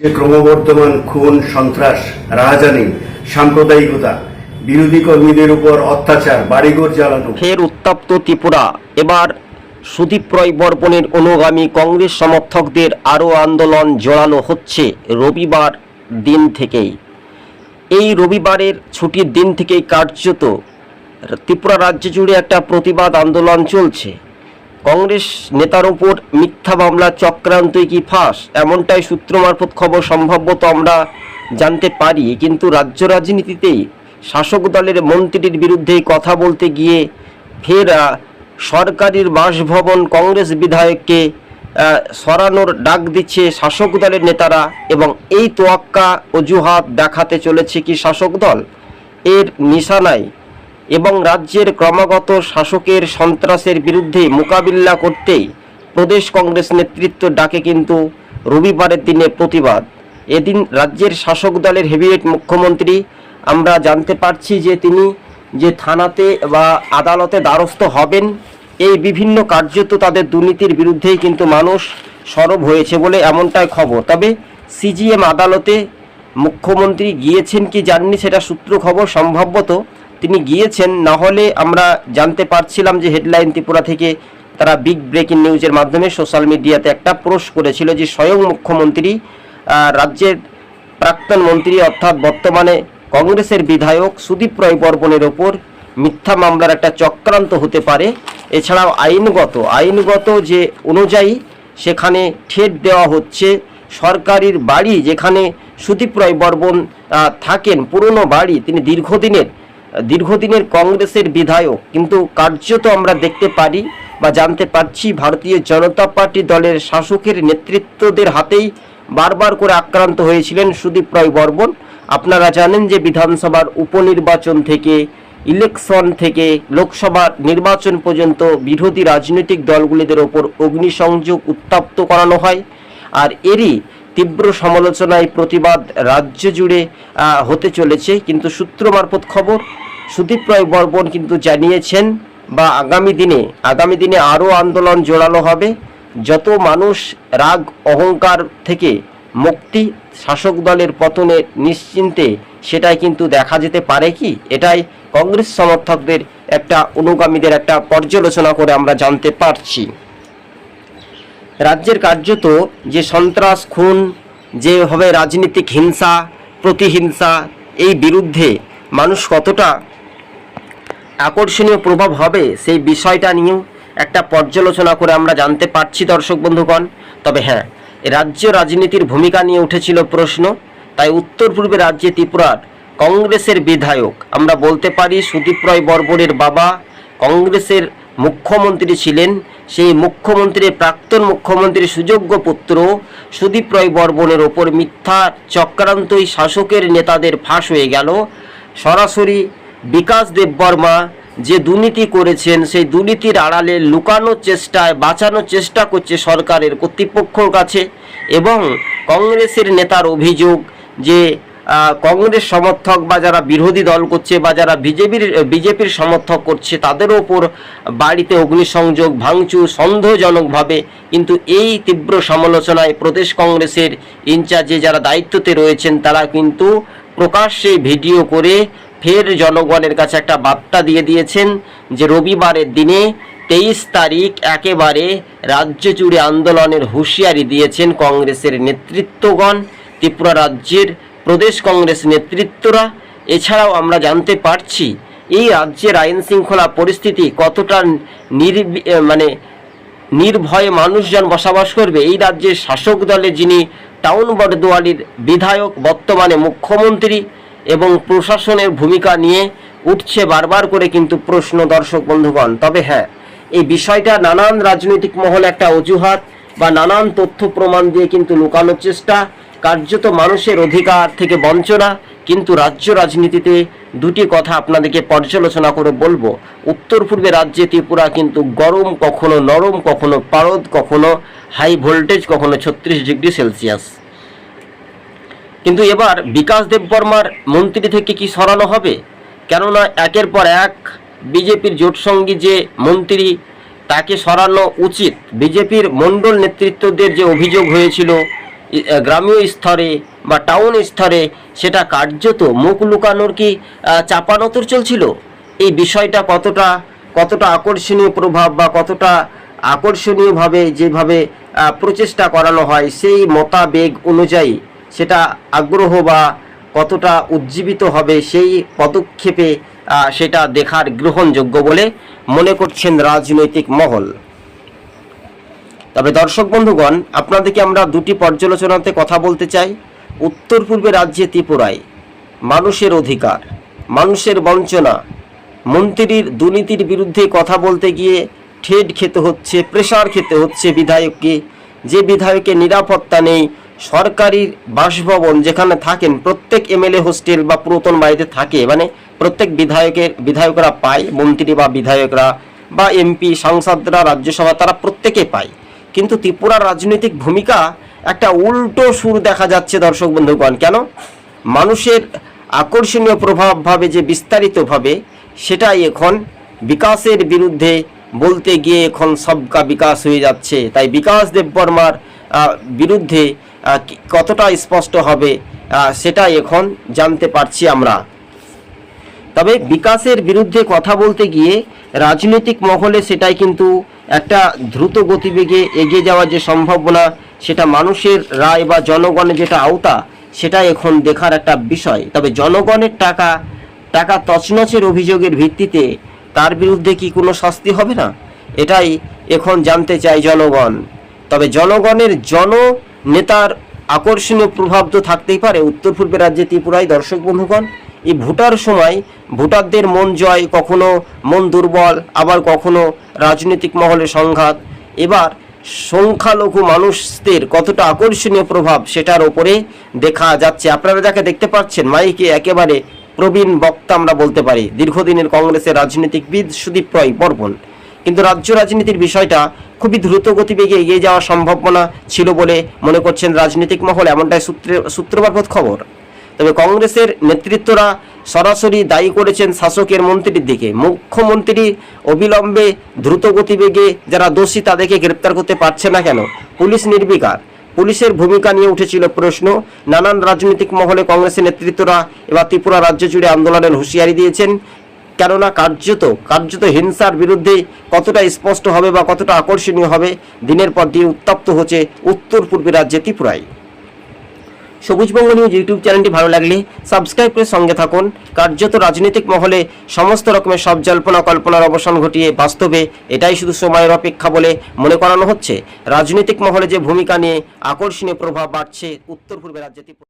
যে ক্রমবর্ধমান খুন, সন্ত্রাস, রাহাজানি, সাম্প্রদায়িকতা, বিরোধী কর্মীদের উপর অত্যাচার, বাড়িঘর জ্বালানো। ফের উত্তপ্ত ত্রিপুরা। এবার সুদীপ রয় বর্মনের অনুগামী কংগ্রেস সমর্থকদের আরও আন্দোলন জোরালো হচ্ছে রবিবার দিন থেকেই। এই রবিবারের ছুটির দিন থেকেই কার্যত ত্রিপুরা রাজ্য জুড়ে একটা প্রতিবাদ আন্দোলন চলছে। কংগ্রেস নেতার উপর মিথ্যা মামলা চক্রান্তই কি ফাঁস? এমনটাই সূত্র মারফত খবর সম্ভবত আমরা জানতে পারি। কিন্তু রাজ্য রাজনীতিতেই শাসক দলের মন্ত্রীর বিরুদ্ধে কথা বলতে গিয়ে ফের সরকারির বাসভবন কংগ্রেস বিধায়ককে সরানোর ডাক দিচ্ছে শাসক দলের নেতারা এবং এই তোয়াক্কা অজুহাত দেখাতে চলেছে কি শাসক দল? এর নিশানায় এবং রাজ্যের ক্রমাগত শাসকের সন্ত্রাসের বিরুদ্ধে মোকাবিলা করতেই প্রদেশ কংগ্রেস নেতৃত্ব ডাকে কিন্তু রবিবারের দিনে প্রতিবাদ। এদিন রাজ্যের শাসক দলের হেভিওয়েট মুখ্যমন্ত্রী, আমরা জানতে পারছি যে তিনি যে থানাতে বা আদালতে দ্বারস্থ হবেন, এই বিভিন্ন কার্যত তাদের দুর্নীতির বিরুদ্ধেই কিন্তু মানুষ সরব হয়েছে বলে এমনটাই খবর। তবে সিজিএম আদালতে মুখ্যমন্ত্রী গিয়েছেন কি জাননি সেটা সূত্র খবর সম্ভবত তিনি গিয়েছেন, না হলে আমরা জানতে পারছিলাম যে হেডলাইন ত্রিপুরা থেকে তারা বিগ ব্রেকিং নিউজের মাধ্যমে সোশ্যাল মিডিয়াতে একটা পোস্ট করেছিল যে স্বয়ং মুখ্যমন্ত্রী রাজ্যের প্রাক্তন মন্ত্রী অর্থাৎ বর্তমানে কংগ্রেসের বিধায়ক সুদীপ রায় বর্মনের ওপর মিথ্যা মামলার একটা চক্রান্ত হতে পারে। এছাড়াও আইনগত আইনগত যে অনুযায়ী সেখানে ঠেট দেওয়া হচ্ছে, সরকারির বাড়ি যেখানে সুদীপ রায় বর্মন থাকেন, পুরনো বাড়ি, তিনি দীর্ঘদিনের দীর্ঘদিনের কংগ্রেসের বিধায়ক। কিন্তু কার্যত আমরা দেখতে পারি বা জানতে পারছি ভারতীয় জনতা পার্টি দলের শাসকের নেতৃত্বদের হাতেই বারবার করে আক্রান্ত হয়েছিলেন সুদীপ রায় বর্মন। আপনারা জানেন যে বিধানসভার উপনির্বাচন থেকে, ইলেকশন থেকে, লোকসভা নির্বাচন পর্যন্ত বিরোধী রাজনৈতিক দলগুলিদের ওপর অগ্নিসংযোগ উত্তপ্ত করানো হয়। আর এরই তীব্র সমালোচনায় প্রতিবাদ রাজ্য জুড়ে হতে চলেছে। কিন্তু সূত্র মারফত খবর, সুদীপ রায় বর্মন কিন্তু জানিয়েছেন, বা আগামী দিনে আগামী দিনে আরও আন্দোলন জোরালো হবে। যত মানুষ রাগ, অহংকার থেকে মুক্তি শাসক দলের পতনে নিশ্চিন্তে, সেটাই কিন্তু দেখা যেতে পারে কি? এটাই কংগ্রেস সমর্থকদের একটা অনুগামীদের একটা পর্যালোচনা করে আমরা জানতে পারছি। রাজ্যের কার্যত যে সন্ত্রাস, খুন যেভাবে রাজনীতিক হিংসা, প্রতিহিংসা, এই বিরুদ্ধে মানুষ কতটা আকর্ষণীয় প্রভাব হবে সেই বিষয়টা নিয়েও একটা পর্যালোচনা করে আমরা জানতে পারছি দর্শক বন্ধুগণ। তবে হ্যাঁ রাজ্য রাজনীতির ভূমিকা নিয়ে উঠেছিল প্রশ্ন। তাই উত্তর পূর্বে রাজ্যে ত্রিপুরার কংগ্রেসের বিধায়ক, আমরা বলতে পারি সুদীপ রায় বর্বরের বাবা, কংগ্রেসের মুখ্যমন্ত্রী ছিলেন। সেই মুখ্যমন্ত্রীর প্রাক্তন মুখ্যমন্ত্রীর সুযোগ্য পুত্র সুদীপ রায় বর্মনের ওপর মিথ্যা চক্রান্তই শাসকের নেতাদের ফাঁস হয়ে গেল। সরাসরি বিকাশ দেববর্মা যে দুর্নীতি করেছেন, সেই দুর্নীতির আড়ালে লুকানোর চেষ্টায়, বাঁচানোর চেষ্টা করছে সরকারের কর্তৃপক্ষর কাছে এবং কংগ্রেসের নেতার অভিযোগ যে কংগ্রেস সমর্থক বা যারা বিরোধী দল করছে বা যারা বিজেপির বিজেপির সমর্থক করছে, তাদের ওপর বাড়িতে অগ্নিসংযোগ, ভাঙচুর সন্দেহজনকভাবে কিন্তু এই তীব্র সমালোচনায় প্রদেশ কংগ্রেসের ইনচার্জে যারা দায়িত্বতে রয়েছেন, তারা কিন্তু প্রকাশ্যে ভিডিও করে ফের জনগণের কাছে একটা বার্তা দিয়ে দিয়েছেন যে রবিবারের দিনে তেইশ তারিখ একেবারে রাজ্য জুড়ে আন্দোলনের হুঁশিয়ারি দিয়েছেন কংগ্রেসের নেতৃত্বগণ। ত্রিপুরা রাজ্যের প্রদেশ কংগ্রেস নেতৃত্বরা, এছাড়াও আমরা জানতে পারছি, এই রাজ্যের আইন শৃঙ্খলা পরিস্থিতি কতটা নির মানে নির্ভয়ে মানুষজন বসবাস করবে। এই রাজ্যের শাসক দলের যিনি টাউন বড়দুয়ালির বিধায়ক, বর্তমানে মুখ্যমন্ত্রী এবং প্রশাসনের ভূমিকা নিয়ে উঠছে বারবার করে কিন্তু প্রশ্ন দর্শক বন্ধুগণ। তবে হ্যাঁ এই বিষয়টা নানান রাজনৈতিক মহলে একটা অজুহাত বা নানান তথ্য প্রমাণ দিয়ে কিন্তু লুকানোর চেষ্টা কার্যত মানুষের অধিকার থেকে বঞ্চনা, কিন্তু রাজ্য রাজনীতিতে দুটি কথা আপনাদেরকে পর্যালোচনা করে বলব। উত্তর পূর্বে রাজ্যে ত্রিপুরা কিন্তু গরম কখনো নরম, কখনো পারদ, কখনো হাই ভোল্টেজ কখনো ছত্রিশ ডিগ্রি সেলসিয়াস। কিন্তু এবার বিকাশ দেববর্মার মন্ত্রী থেকে কি সরানো হবে? কেননা একের পর এক বিজেপির জোটসঙ্গী যে মন্ত্রী, তাকে সরানো উচিত। বিজেপির মণ্ডল নেতৃত্বদের যে অভিযোগ হয়েছিল গ্রামীয় স্তরে বা টাউন স্তরে সেটা কার্যত মুখ লুকানোর কি চাপানোতর চলছিল? এই বিষয়টা কতটা কতটা আকর্ষণীয় প্রভাব বা কতটা আকর্ষণীয়ভাবে যেভাবে প্রচেষ্টা করানো হয়, সেই মতাবেগ অনুযায়ী সেটা আগ্রহ বা কতটা উজ্জীবিত হবে সেই পদক্ষেপে সেটা দেখার গ্রহণযোগ্য বলে মনে করছেন রাজনৈতিক মহল। তবে দর্শক বন্ধুগণ, আপনাদেরকে আমরা দুটি পর্যালোচনাতে কথা বলতে চাই। উত্তর পূর্বে রাজ্যে ত্রিপুরায় মানুষের অধিকার, মানুষের বঞ্চনা, মন্ত্রীর দুর্নীতির বিরুদ্ধে কথা বলতে গিয়ে ঠেড খেতে হচ্ছে, প্রেসার খেতে হচ্ছে বিধায়ককে। যে বিধায়কের নিরাপত্তা নেই, সরকারি বাসভবন যেখানে থাকেন, প্রত্যেক এমএলএ হোস্টেল বা পুরাতন বাড়িতে থাকে মানে প্রত্যেক বিধায়কের, বিধায়করা পায়, মন্ত্রী বা বিধায়করা বা এমপি, সাংসদরা রাজ্যসভা তারা প্রত্যেকে পায়। কিন্তু ত্রিপুরার রাজনৈতিক ভূমিকা একটা উল্টো সুর দেখা যাচ্ছে দর্শক বন্ধুগণ। কেন? মানুষের আকর্ষণীয় প্রভাবভাবে যে বিস্তারিতভাবে সেটাই এখন বিকাশের বিরুদ্ধে বলতে গিয়ে এখন সবকা বিকাশ হয়ে যাচ্ছে। তাই বিকাশ দেববর্মার বিরুদ্ধে কতটা স্পষ্ট হবে সেটাই এখন জানতে পারছি আমরা। তবে বিকাশের বিরুদ্ধে কথা বলতে গিয়ে রাজনৈতিক মহলে সেটাই কিন্তু একটা দ্রুত গতিবেগে এগিয়ে যাওয়ার যে সম্ভাবনা, সেটা মানুষের রায় বা জনগণের যেটা আওতা, সেটা এখন দেখার একটা বিষয়। তবে জনগণের টাকা টাকা তছনছের অভিযোগের ভিত্তিতে তার বিরুদ্ধে কি কোনো শাস্তি হবে না? এটাই এখন জানতে চাই জনগণ। তবে জনগণের জন নেতার আকর্ষণীয় প্রভাব তো থাকতেই পারে। উত্তর পূর্বে রাজ্যে ত্রিপুরায় দর্শক বন্ধুগণ এই ভোটার সময় ভোটারদের মন জয়, কখনো মন দুর্বল, আবার কখনো রাজনৈতিক মহলে সংঘাত। এবার সংখ্যালঘু মানুষদের কতটা আকর্ষণীয় প্রভাব সেটার ওপরে দেখা যাচ্ছে। আপনারা যাকে দেখতে পাচ্ছেন, মাইকে একেবারে প্রবীণ বক্তা আমরা বলতে পারি। দীর্ঘদিনের কংগ্রেসের রাজনীতিকবিদ সুদীপ রয় বর্মন। কিন্তু রাজ্য রাজনীতির বিষয়টা খুবই দ্রুত গতিবেগে এগিয়ে যাওয়ার সম্ভাবনা ছিল বলে মনে করছেন রাজনৈতিক মহল। এমনটাই সূত্রে সূত্র খবর। তবে কংগ্রেসের নেতৃত্বরা সরাসরি দায়ী করেছেন শাসকের মন্ত্রীর দিকে। মুখ্যমন্ত্রী অবিলম্বে দ্রুত গতিবেগে যারা দোষী তাদেরকে গ্রেপ্তার করতে পারছে না কেন? পুলিশ নির্বিকার। পুলিশের ভূমিকা নিয়ে উঠেছিল প্রশ্ন। নানান রাজনৈতিক মহলে কংগ্রেসের নেতৃত্বরা এবার ত্রিপুরা রাজ্য জুড়ে আন্দোলনের হুঁশিয়ারি দিয়েছেন। কেননা কার্যত কার্যত হিংসার বিরুদ্ধে কতটা স্পষ্ট হবে বা কতটা আকর্ষণীয় হবে, দিনের পর দিন উত্তপ্ত হচ্ছে উত্তর পূর্বী রাজ্যে ত্রিপুরায়। সবুজবঙ্গ নিউজ ইউটিউব চ্যানেলটি ভালো লাগলে সাবস্ক্রাইব করে সঙ্গে থাকুন। কার্যত রাজনৈতিক মহলে সমস্ত রকমের সব জল্পনা কল্পনার অবসান ঘটিয়ে বাস্তবে এটাই শুধু সময়ের অপেক্ষা বলে মনে করানো হচ্ছে। রাজনৈতিক মহলে যে ভূমিকা নিয়ে আকর্ষণীয় প্রভাব বাড়ছে উত্তর পূর্বে রাজ্যে ত্রিপুরা